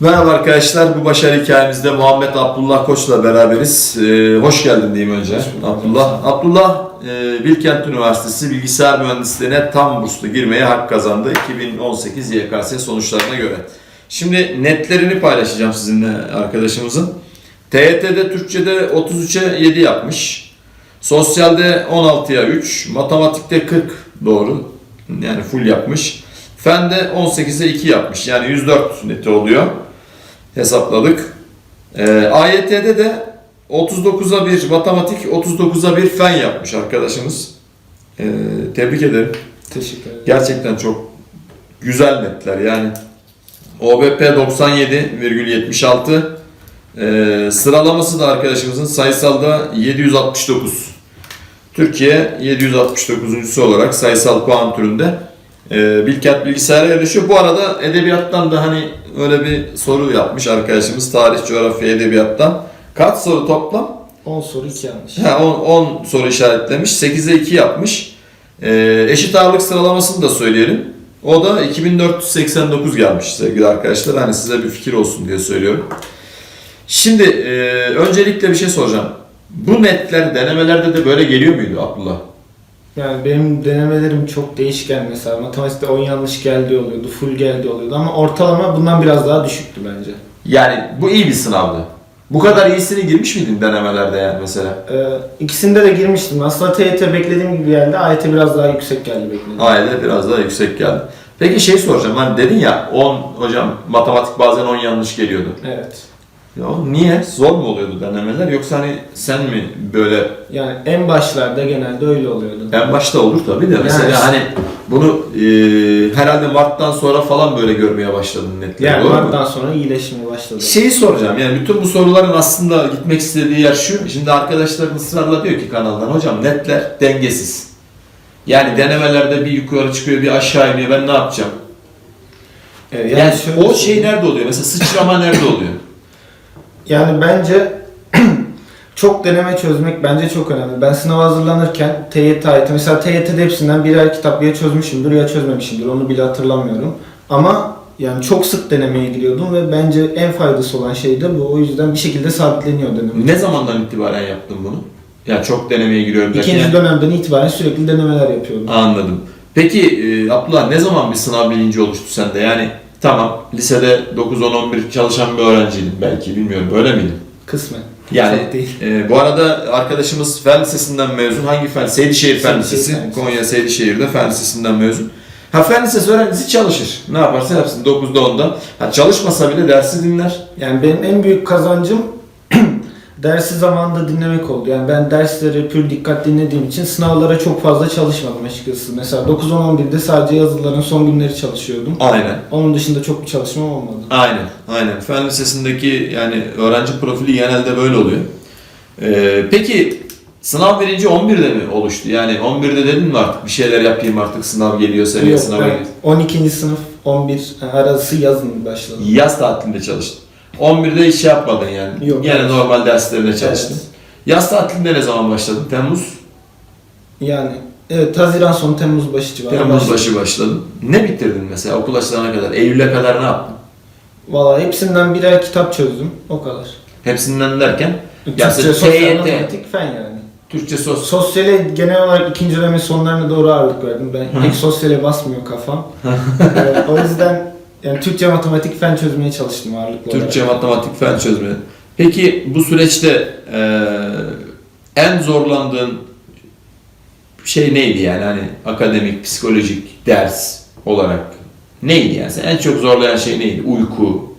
Merhaba arkadaşlar, bu başarı hikayemizde Muhammed Abdullah Koç'la beraberiz. Ee, hoş geldin diyeyim önce. Abdullah. Abdullah, e, Bilkent Üniversitesi Bilgisayar Mühendisliğine tam burslu girmeye hak kazandı 2018 YKS sonuçlarına göre. Şimdi netlerini paylaşacağım sizinle arkadaşımızın. TYT'de Türkçe'de 33'e 7 yapmış. Sosyalde 16'ya 3, matematikte 40 doğru. Yani full yapmış. Fende 18'e 2 yapmış. Yani 104 neti oluyor. Hesapladık. Ee, AYT'de de 39'a 1 matematik, 39'a 1 fen yapmış arkadaşımız. Ee, tebrik ederim. Teşekkür ederim. Gerçekten çok güzel netler yani. OBP 97,76. Ee, sıralaması da arkadaşımızın sayısalda 769. Türkiye 769. olarak sayısal puan türünde e, Bilkent bilgisayara yarışıyor. Bu arada edebiyattan da hani öyle bir soru yapmış arkadaşımız. Tarih, coğrafya, edebiyattan. Kaç soru toplam? 10 soru 2 yanlış. Ha, 10 soru işaretlemiş. 8'e 2 yapmış. Ee, eşit ağırlık sıralamasını da söyleyelim. O da 2489 gelmiş sevgili arkadaşlar. Hani size bir fikir olsun diye söylüyorum. Şimdi e, öncelikle bir şey soracağım. Bu netler denemelerde de böyle geliyor muydu Abdullah? Yani benim denemelerim çok değişken mesela. Matematikte 10 yanlış geldiği oluyordu, full geldiği oluyordu ama ortalama bundan biraz daha düşüktü bence. Yani bu iyi bir sınavdı. Bu kadar iyisini girmiş miydin denemelerde yani mesela? Ee, ikisinde de girmiştim. Aslında TYT beklediğim gibi geldi. AYT biraz daha yüksek geldi beklediğim. Aile biraz daha yüksek geldi. Peki şey soracağım. Hani dedin ya 10 hocam matematik bazen 10 yanlış geliyordu. Evet. Ya oğlum niye? Zor mu oluyordu denemeler yoksa hani sen mi böyle Yani en başlarda genelde öyle oluyordu. en başta olur tabii de mesela Yani- hani bunu e, herhalde Mart'tan sonra falan böyle görmeye başladın netleri Yani doğru mu? Mart'tan sonra iyileşmeye başladı. Şeyi soracağım yani bütün bu soruların aslında gitmek istediği yer şu. Şimdi arkadaşların ısrarla diyor ki kanaldan hocam netler dengesiz. Yani denemelerde bir yukarı çıkıyor bir aşağı iniyor ben ne yapacağım? Ee, Yani, şöyle o şey söyleyeyim. nerede oluyor? Mesela sıçrama nerede oluyor? Yani bence çok deneme çözmek bence çok önemli. Ben sınava hazırlanırken TYT ait mesela TYT'de hepsinden birer kitap ya çözmüşümdür ya çözmemişimdir onu bile hatırlamıyorum. Ama yani çok sık denemeye giriyordum ve bence en faydası olan şey de bu. O yüzden bir şekilde sabitleniyor deneme. ne zamandan itibaren yaptın bunu? Ya çok denemeye giriyorum derken. İkinci dönemden itibaren sürekli denemeler yapıyordum. Anladım. Peki e, Abdullah ne zaman bir sınav bilinci oluştu sende? Yani tamam lisede 9 10 11 çalışan bir öğrenciydin belki bilmiyorum öyle miydin? Kısmen. Yani Çok değil. e, bu arada arkadaşımız Fen Lisesi'nden mezun. Hangi fen? Seydişehir. Fen Lisesi. Konya Seydişehir'de Fen Lisesi'nden mezun. Ha Fen Lisesi öğrencisi çalışır. Ne yaparsa yapsın 9'da 10'da. Ha çalışmasa bile dersi dinler. Yani benim en büyük kazancım dersi zamanında dinlemek oldu. Yani ben dersleri pür dikkat dinlediğim için sınavlara çok fazla çalışmadım açıkçası. Mesela 9-10-11'de sadece yazıların son günleri çalışıyordum. Aynen. Onun dışında çok bir çalışmam olmadı. Aynen, aynen. Fen Lisesi'ndeki yani öğrenci profili genelde böyle oluyor. Ee, peki sınav birinci 11'de mi oluştu? Yani 11'de dedin mi artık bir şeyler yapayım artık sınav geliyor seviye Yok, sınavı ben geliyor. 12. sınıf 11 arası yazın başladım. Yaz tatilinde çalıştın. 11'de hiç şey yapmadın yani. Yok, Yine evet. normal derslerine çalıştın. Evet. Yaz tatilinde ne zaman başladın? Temmuz? Yani evet Haziran sonu Temmuz başı civarı Temmuz başladım. başı başladın. Ne bitirdin mesela okul açılana kadar? Eylül'e kadar ne yaptın? Valla hepsinden birer kitap çözdüm. O kadar. Hepsinden derken? Türkçe, sosyal, matematik, fen yani. Türkçe sos. Sosyale genel olarak ikinci dönemin sonlarına doğru ağırlık verdim. Ben pek sosyale basmıyor kafam. Ee, o yüzden yani Türkçe, matematik, fen çözmeye çalıştım ağırlıklı Türkçe, olarak. matematik, fen çözme. Peki bu süreçte eee, en zorlandığın şey neydi yani hani akademik, psikolojik ders olarak neydi yani? Seni en çok zorlayan şey neydi? Uyku,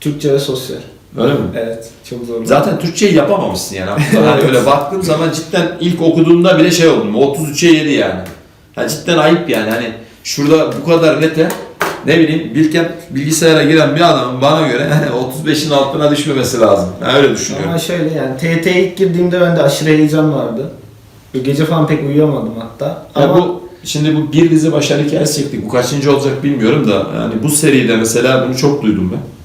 Türkçe ve sosyal. öyle mi? Evet, çok zor. Zaten Türkçeyi yapamamışsın yani. hani öyle baktığım zaman cidden ilk okuduğumda bile şey oldum. 33'e 7 yani. Ha cidden ayıp yani. Hani şurada bu kadar nete ne bileyim Bilkent bilgisayara giren bir adamın bana göre hani 35'in altına düşmemesi lazım. Ben öyle düşünüyorum. Ama şöyle yani TYT'ye ilk girdiğimde bende aşırı heyecan vardı. Gece falan pek uyuyamadım hatta. Ya Ama bu şimdi bu bir dizi başarı hikayesi çektik. Bu kaçıncı olacak bilmiyorum da yani bu seride mesela bunu çok duydum ben.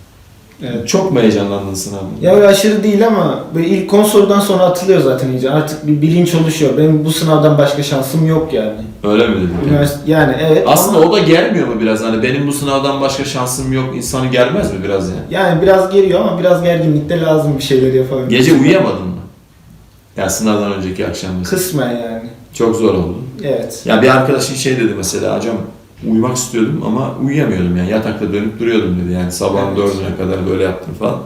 Evet. Çok mu heyecanlandın sınavda? Ya öyle aşırı değil ama böyle ilk 10 sorudan sonra atılıyor zaten iyice. Artık bir bilinç oluşuyor. Benim bu sınavdan başka şansım yok yani. Öyle mi dedin? Üniversite yani evet Aslında ama o da germiyor mu biraz? Hani benim bu sınavdan başka şansım yok insanı germez mi biraz ya? yani biraz geliyor ama biraz gerginlik de lazım bir şeyler yapabilmek. Gece uyuyamadın mı? Ya sınavdan önceki akşam mesela. Kısmen yani. Çok zor oldu. Evet. Ya bir arkadaşın şey dedi mesela hocam uyumak istiyordum ama uyuyamıyordum yani yatakta dönüp duruyordum dedi yani sabahın Evet. kadar böyle yaptım falan.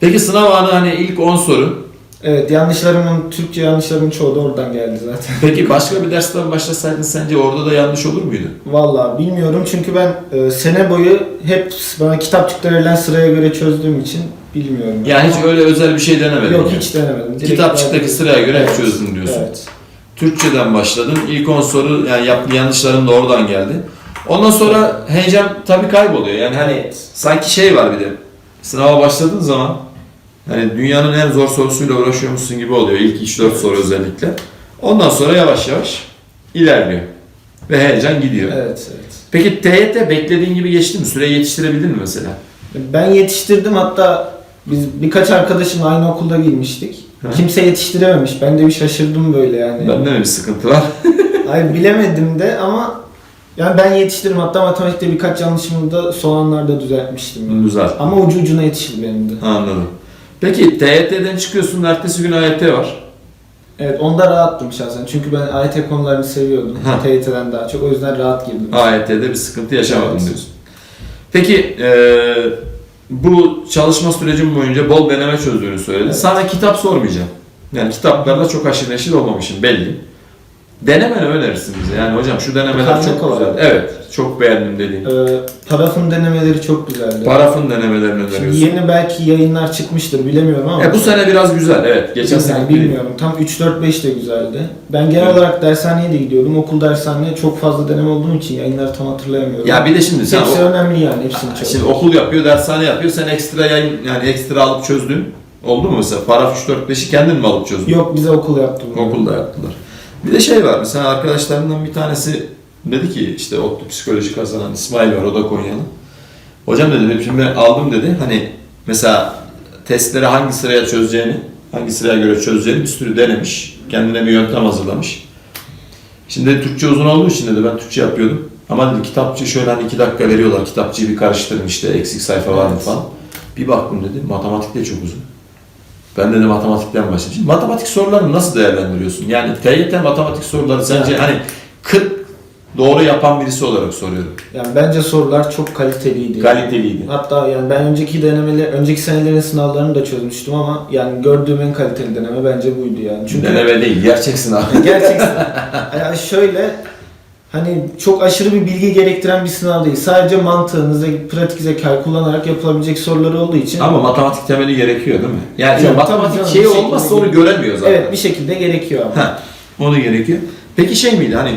Peki sınav anı hani ilk 10 soru. Evet yanlışlarımın, Türkçe yanlışlarımın çoğu da oradan geldi zaten. Peki başka bir dersten başlasaydın sence orada da yanlış olur muydu? Vallahi bilmiyorum çünkü ben e, sene boyu hep bana kitapçıkta verilen sıraya göre çözdüğüm için bilmiyorum. Yani hiç öyle özel bir şey denemedin. Yok yani. hiç denemedim. Direkt Kitapçıktaki sıraya göre hep Evet, çözdün diyorsun. Evet. Türkçeden başladın. İlk 10 soru yani yaptığın yanlışların da oradan geldi. Ondan sonra heyecan tabii kayboluyor. Yani hani sanki şey var bir de. Sınava başladığın zaman hani dünyanın en zor sorusuyla uğraşıyormuşsun gibi oluyor. İlk 3-4 soru özellikle. Ondan sonra yavaş yavaş ilerliyor. Ve heyecan gidiyor. Evet, evet. Peki TYT beklediğin gibi geçti mi? Süreyi yetiştirebildin mi mesela? Ben yetiştirdim hatta biz birkaç arkadaşımla aynı okulda girmiştik. Hı. Kimse yetiştirememiş. Ben de bir şaşırdım böyle yani. Bende mi bir sıkıntı var? Hayır bilemedim de ama yani ben yetiştirdim. Hatta matematikte birkaç yanlışımı da son anlarda düzeltmiştim. yani. Güzel. Ama ucu ucuna yetişti benim de. Anladım. Peki TYT'den çıkıyorsun, ertesi gün AYT var. Evet onda rahattım şahsen. Çünkü ben AYT konularını seviyordum. Ha. TYT'den daha çok. O yüzden rahat girdim. AYT'de bir sıkıntı yaşamadım Evet. diyorsun. Peki eee, bu çalışma sürecin boyunca bol deneme çözdüğünü söyledin. Evet. Sana kitap sormayacağım. Yani kitaplarla çok aşırı neşir olmamışım belli. Denemeni önerirsin bize. Yani hocam şu denemeler Kaynak çok güzel. olarak. Evet, çok beğendim dediğin. Ee, parafın denemeleri çok güzeldi. Parafın denemelerini Şimdi öneriyorsun. yeni belki yayınlar çıkmıştır bilemiyorum ama. E, bu sene biraz güzel. Evet, geçen sene bilmiyorum. Tam 3-4-5 de güzeldi. Ben genel Evet. olarak dershaneye de gidiyordum. Okul dershaneye çok fazla deneme olduğum için yayınları tam hatırlayamıyorum. Ya bir de şimdi sen Hepsi o- önemli yani. Hepsini çok. Şimdi okul yapıyor, dershane yapıyor. Sen ekstra yayın yani ekstra alıp çözdün. Oldu mu mesela? Paraf 3 4 5'i kendin mi alıp çözdün? Yok bize okul yaptı bunu. Okulda yaptılar. Bir de şey var mesela arkadaşlarımdan bir tanesi dedi ki işte ODTÜ psikoloji kazanan İsmail var o da Konyalı. Hocam dedi şimdi ben aldım dedi hani mesela testleri hangi sıraya çözeceğini hangi sıraya göre çözeceğini bir sürü denemiş. Kendine bir yöntem hazırlamış. Şimdi Türkçe uzun olduğu için dedi ben Türkçe yapıyordum. Ama dedi kitapçı şöyle hani iki dakika veriyorlar kitapçıyı bir karıştırın işte eksik sayfa var mı falan. Bir baktım dedi matematik de çok uzun. Ben de matematikten başlayayım. Şimdi matematik sorularını nasıl değerlendiriyorsun? Yani TYT matematik soruları sence Yani. hani 40 doğru yapan birisi olarak soruyorum. Yani bence sorular çok kaliteliydi. Kaliteliydi. Hatta yani ben önceki denemeler, önceki senelerin sınavlarını da çözmüştüm ama yani gördüğüm en kaliteli deneme bence buydu yani. Çünkü Deneme değil, gerçek sınav. gerçekten yani şöyle hani çok aşırı bir bilgi gerektiren bir sınav değil. Sadece mantığınızı, pratik zekayı kullanarak yapılabilecek soruları olduğu için Ama matematik temeli gerekiyor değil mi? Yani tabii matematik canım, şeyi olmazsa onu göremiyor zaten. evet bir şekilde gerekiyor ama. Ha, onu gerekiyor. Peki şey miydi hani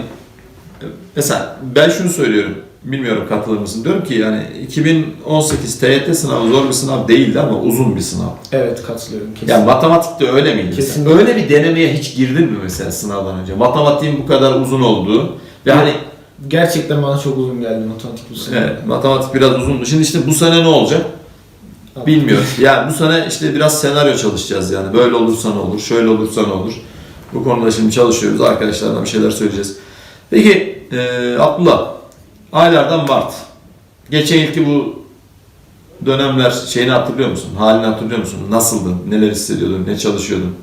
mesela ben şunu söylüyorum. Bilmiyorum katılır mısın? Diyorum ki yani 2018 TYT sınavı zor bir sınav değildi ama uzun bir sınav. Evet katılıyorum kesin. Yani matematikte öyle miydi? Kesinlikle. Öyle bir denemeye hiç girdin mi mesela sınavdan önce? Matematiğin bu kadar uzun olduğu ve hani Gerçekten bana çok uzun geldi matematik bu sene. evet, matematik biraz uzundu. Şimdi işte bu sene ne olacak? Bilmiyorum. Yani bu sene işte biraz senaryo çalışacağız yani. Böyle olursa ne olur, şöyle olursa ne olur. Bu konuda şimdi çalışıyoruz. Arkadaşlardan bir şeyler söyleyeceğiz. Peki e, Abdullah, aylardan Mart. Geçen yılki bu dönemler şeyini hatırlıyor musun? Halini hatırlıyor musun? Nasıldın? Neler hissediyordun? Ne çalışıyordun?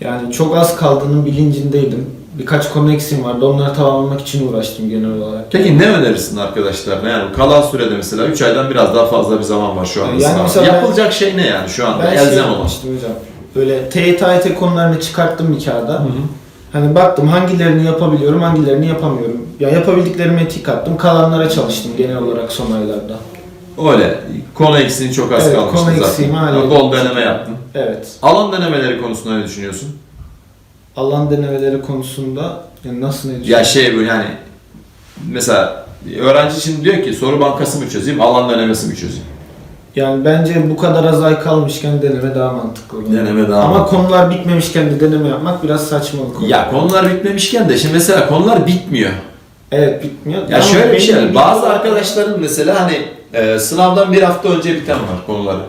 Yani çok az kaldığının bilincindeydim. Birkaç konu eksiğim vardı. Onları tamamlamak için uğraştım genel olarak. Peki ne önerirsin arkadaşlarına? Yani kalan sürede mesela 3 aydan biraz daha fazla bir zaman var şu anda. Yani sınava. mesela ben- Yapılacak şey ne yani şu anda? Ben şey Elzem olan. yapmıştım hocam. Böyle TYT AYT konularını çıkarttım bir kağıda. Hı hı. Hani baktım hangilerini yapabiliyorum, hangilerini yapamıyorum. Ya yapabildiklerime tik attım, kalanlara çalıştım genel olarak son aylarda. Öyle. Konu eksiğin çok az Evet, kalmıştı konu zaten. eksiğimi Ha, hallettim. Bol deneme yaptın. Evet. Alan denemeleri konusunda ne düşünüyorsun? Alan denemeleri konusunda yani nasıl ne Ya düşünüyorsun? şey bu yani mesela öğrenci şimdi diyor ki soru bankası mı çözeyim, alan denemesi mi çözeyim? Yani bence bu kadar az ay kalmışken deneme daha mantıklı olur. Deneme daha Ama mantıklı. konular bitmemişken de deneme yapmak biraz saçmalık olur. Ya konular bitmemişken de şimdi mesela konular bitmiyor. Evet bitmiyor. Ya Ama şöyle bir benim şey var. bildiğim Bazı arkadaşların mesela hani e, sınavdan bir hafta önce biten var konuları.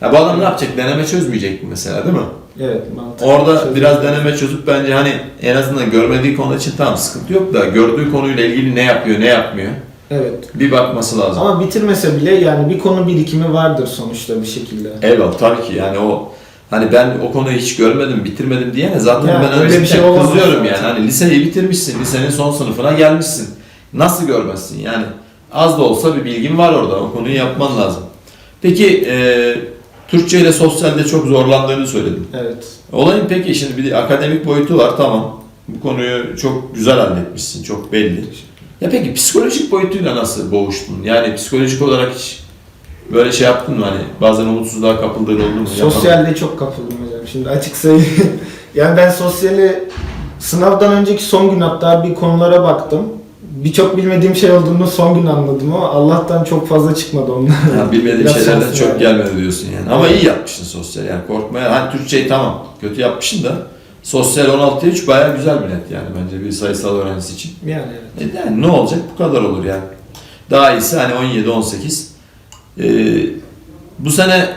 Ya bu adam ne yapacak? Deneme çözmeyecek mi mesela değil mi? Evet mantıklı. Orada Çözüm. biraz deneme çözüp bence hani en azından görmediği konu için tamam sıkıntı yok da gördüğü konuyla ilgili ne yapıyor, ne yapmıyor Evet. bir bakması lazım. Ama bitirmese bile yani bir konu birikimi vardır sonuçta bir şekilde. Eyvallah tabii ki yani o hani ben o konuyu hiç görmedim, bitirmedim diyene zaten Yani ben öyle bir şey kızıyorum yani. Hani liseyi bitirmişsin, lisenin son sınıfına gelmişsin. Nasıl görmezsin yani? Az da olsa bir bilgin var orada. O konuyu yapman lazım. Peki e, Türkçe ile sosyalde çok zorlandığını söyledin. Evet. Olayın peki şimdi bir de akademik boyutu var tamam. Bu konuyu çok güzel halletmişsin, çok belli. Ya peki psikolojik boyutuyla nasıl boğuştun? Yani psikolojik olarak hiç böyle şey yaptın mı hani bazen umutsuzluğa kapıldığın oldu mu? Sosyalde çok kapıldım hocam. Şimdi açık söyleyeyim. yani ben sosyali sınavdan önceki son gün hatta bir konulara baktım. Birçok bilmediğim şey olduğunu son gün anladım ama Allah'tan çok fazla çıkmadı onlar. Ya bilmediğin Biraz şeylerden çok yani. gelmedi diyorsun yani. Ama iyi yapmışsın sosyal yani korkmaya. Hani Türkçeyi tamam kötü yapmışsın da sosyal 16'ya 3 bayağı güzel bir net yani bence bir sayısal öğrencisi için. Yani evet. E yani ne olacak bu kadar olur yani. Daha iyisi hani 17-18. Ee, bu sene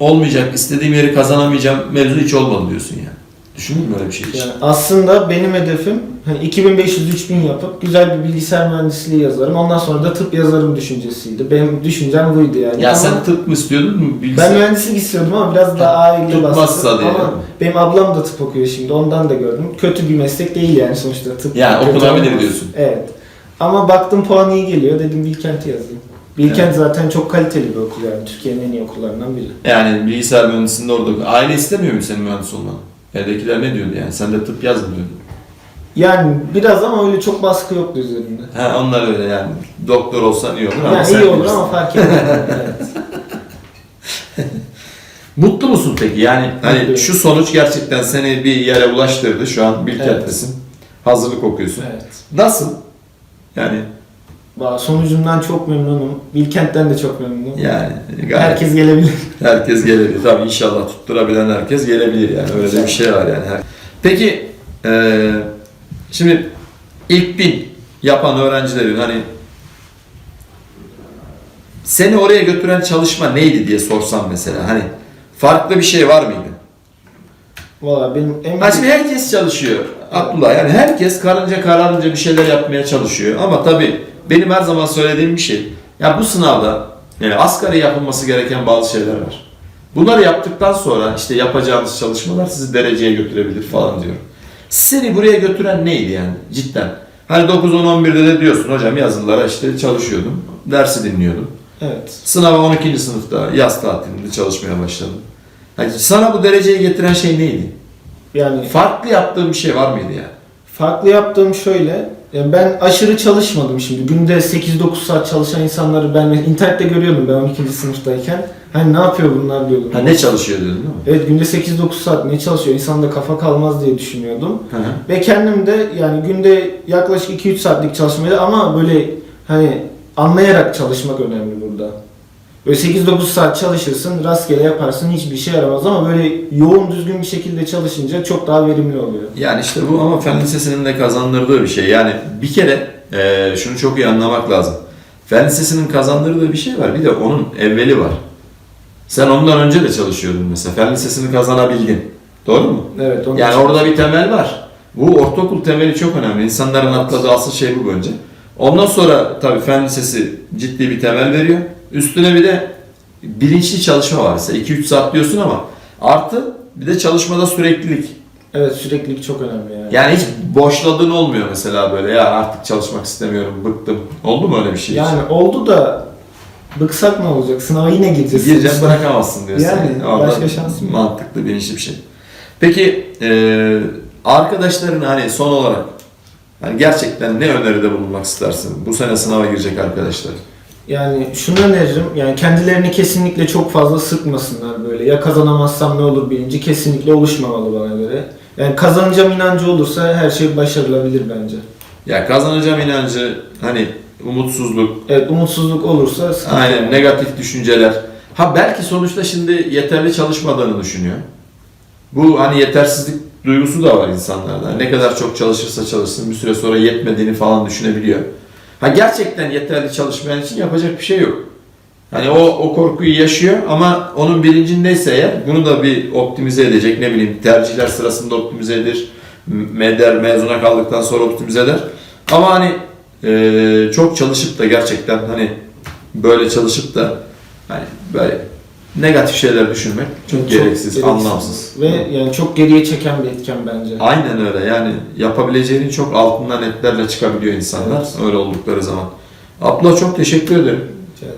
olmayacak, istediğim yeri kazanamayacağım mevzu hiç olmadı diyorsun yani. Düşündün mü öyle bir şey hiç? Yani aslında benim hedefim hani 2500-3000 yapıp güzel bir bilgisayar mühendisliği yazarım. Ondan sonra da tıp yazarım düşüncesiydi. Benim düşüncem buydu yani. Ya Ama sen tıp mı istiyordun mu? ben Bilgisayar. mühendislik istiyordum ama biraz daha aile Tutmazsa baskısı. diye. Ama benim ablam da tıp okuyor şimdi. Ondan da gördüm. Kötü bir meslek değil yani sonuçta tıp. Yani kötü okunabilir olmaz. diyorsun. Evet. Ama baktım puan iyi geliyor. Dedim Bilkent'i yazayım. Bilkent Evet. zaten çok kaliteli bir okul yani. Türkiye'nin en iyi okullarından biri. Yani bilgisayar mühendisliğinde orada. Aile istemiyor mu senin mühendis olmanı? Evdekiler ne diyordu yani? Sen de tıp yazma diyordu. Yani biraz ama öyle çok baskı yoktu üzerinde. Ha onlar öyle yani. Doktor olsan iyi olur ama Yani sen iyi olur bilirsin. ama fark etmez. evet. Mutlu musun peki? Yani hani Mutluyum. şu sonuç gerçekten seni bir yere ulaştırdı. Şu an Bilkent'tesin. Hazırlık okuyorsun. evet. Nasıl? Yani Valla sonucundan çok memnunum. Bilkent'ten de çok memnunum. yani gayet Herkes gelebilir. herkes gelebilir. Tabii inşallah tutturabilen herkes gelebilir yani. Öyle de bir şey var yani. Peki eee, şimdi ilk bin yapan öğrencilerin hani seni oraya götüren çalışma neydi diye sorsam mesela hani farklı bir şey var mıydı? Valla benim en Ha şimdi herkes çalışıyor Abdullah yani herkes karınca kararınca bir şeyler yapmaya çalışıyor ama tabii benim her zaman söylediğim bir şey ya bu sınavda yani asgari yapılması gereken bazı şeyler var. Bunları yaptıktan sonra işte yapacağınız çalışmalar sizi dereceye götürebilir falan diyorum. Seni buraya götüren neydi yani cidden? Hani 9-10-11'de de diyorsun hocam yazılılara işte çalışıyordum, dersi dinliyordum. Evet. Sınava 12. sınıfta yaz tatilinde çalışmaya başladım. Yani sana bu dereceyi getiren şey neydi? Yani Farklı yaptığın bir şey var mıydı ya? farklı yaptığım şöyle. Yani ben aşırı çalışmadım şimdi. Günde 8-9 saat çalışan insanları ben internette görüyordum ben 12. sınıftayken. Hani ne yapıyor bunlar diyordum. Ha ne çalışıyor dedin değil mi? Evet günde 8-9 saat ne çalışıyor? İnsanda kafa kalmaz diye düşünüyordum. Hı hı. Ve kendim de yani günde yaklaşık 2-3 saatlik çalışmaydı ama böyle hani anlayarak çalışmak önemli burada. Böyle 8-9 saat çalışırsın, rastgele yaparsın, hiçbir şey yaramaz ama böyle yoğun düzgün bir şekilde çalışınca çok daha verimli oluyor. Yani işte bu ama fen lisesinin de kazandırdığı bir şey. Yani bir kere e, şunu çok iyi anlamak lazım. Fen lisesinin kazandırdığı bir şey var. Bir de onun evveli var. Sen ondan önce de çalışıyordun mesela. Fen lisesini kazanabildin. Doğru mu? Evet, onun Yani için- orada bir temel var. Bu ortaokul temeli çok önemli. İnsanların atladığı asıl şey bu bence. Ondan sonra tabii fen lisesi ciddi bir temel veriyor. Üstüne bir de bilinçli çalışma var. Mesela 2-3 saat diyorsun ama artı bir de çalışmada süreklilik. Evet süreklilik çok önemli yani. Yani hiç boşladığın olmuyor mesela böyle ya artık çalışmak istemiyorum, bıktım. Oldu mu öyle bir şey? hiç? Yani oldu da bıksak ne olacak? Sınava yine gireceğiz. Gireceğim bırakamazsın diyorsun. Yani, Orada başka şansın yok. Mantıklı, bilinçli bir şey. Peki e, arkadaşların hani son olarak hani gerçekten ne öneride bulunmak istersin? Bu sene sınava girecek arkadaşlar. Yani şunu öneririm, yani kendilerini kesinlikle çok fazla sıkmasınlar böyle. Ya kazanamazsam ne olur bilinci kesinlikle oluşmamalı bana göre. Yani kazanacağım inancı olursa her şey başarılabilir bence. Ya kazanacağım inancı hani umutsuzluk, Evet umutsuzluk olursa sıkıntı. aynen negatif düşünceler. Ha belki sonuçta şimdi yeterli çalışmadığını düşünüyor. Bu hani yetersizlik duygusu da var insanlarda. Ne kadar çok çalışırsa çalışsın bir süre sonra yetmediğini falan düşünebiliyor. Ha gerçekten yeterli çalışmayan için yapacak bir şey yok. Hani o, o korkuyu yaşıyor ama onun bilincindeyse eğer bunu da bir optimize edecek ne bileyim tercihler sırasında optimize eder. Meder mezuna kaldıktan sonra optimize eder. Ama hani e, çok çalışıp da gerçekten hani böyle çalışıp da hani böyle negatif şeyler düşünmek çok, gereksiz, anlamsız. Ve yani çok geriye çeken bir etken bence. Aynen öyle yani yapabileceğinin çok altından netlerle çıkabiliyor insanlar Evet. öyle oldukları zaman. Abla çok teşekkür ederim.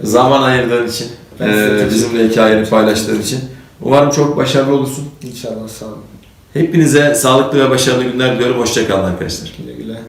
Zaman ayırdığın için, Ben bizimle hikayeni paylaştığın için. Umarım çok başarılı olursun. İnşallah sağ olun. Hepinize sağlıklı ve başarılı günler diliyorum. Hoşçakalın arkadaşlar. Güle güle.